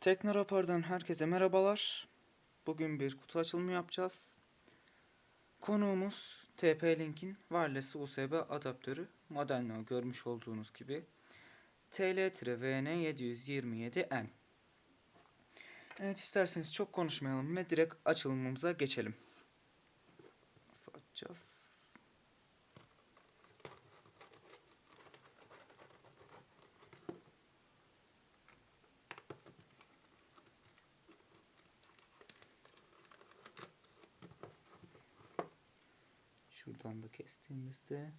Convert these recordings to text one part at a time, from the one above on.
Teknorapor'dan herkese merhabalar. Bugün bir kutu açılımı yapacağız. Konuğumuz TP-Link'in wireless USB adaptörü. Modelini görmüş olduğunuz gibi. TL-VN727N. Evet isterseniz çok konuşmayalım ve direkt açılımımıza geçelim. Nasıl açacağız? Şuradan da kestiğimizde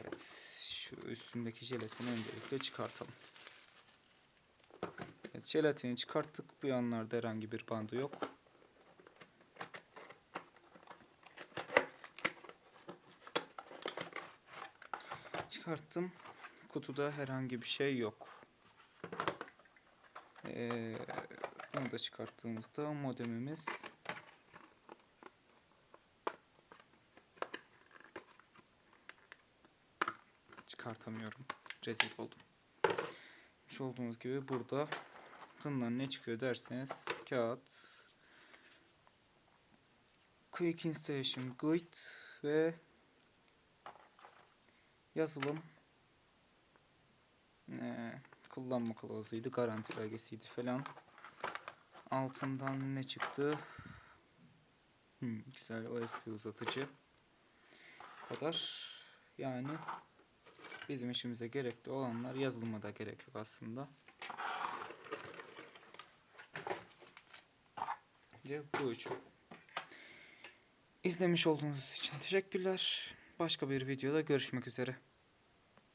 Evet şu üstündeki jelatini öncelikle çıkartalım. Evet jelatini çıkarttık. Bu yanlarda herhangi bir bandı yok. Çıkarttım. Kutuda herhangi bir şey yok. Ee, bunu da çıkarttığımızda modemimiz çıkartamıyorum. Rezil oldum. Görmüş olduğunuz gibi burada tından ne çıkıyor derseniz kağıt Quick Installation Guide ve yazılım ee, kullanma kılavuzuydu, garanti belgesiydi falan. Altından ne çıktı? Hmm, güzel USB uzatıcı. Kadar. Yani bizim işimize gerekli olanlar yazılıma da gerek yok aslında. Ve bu üçü. İzlemiş olduğunuz için teşekkürler. Başka bir videoda görüşmek üzere.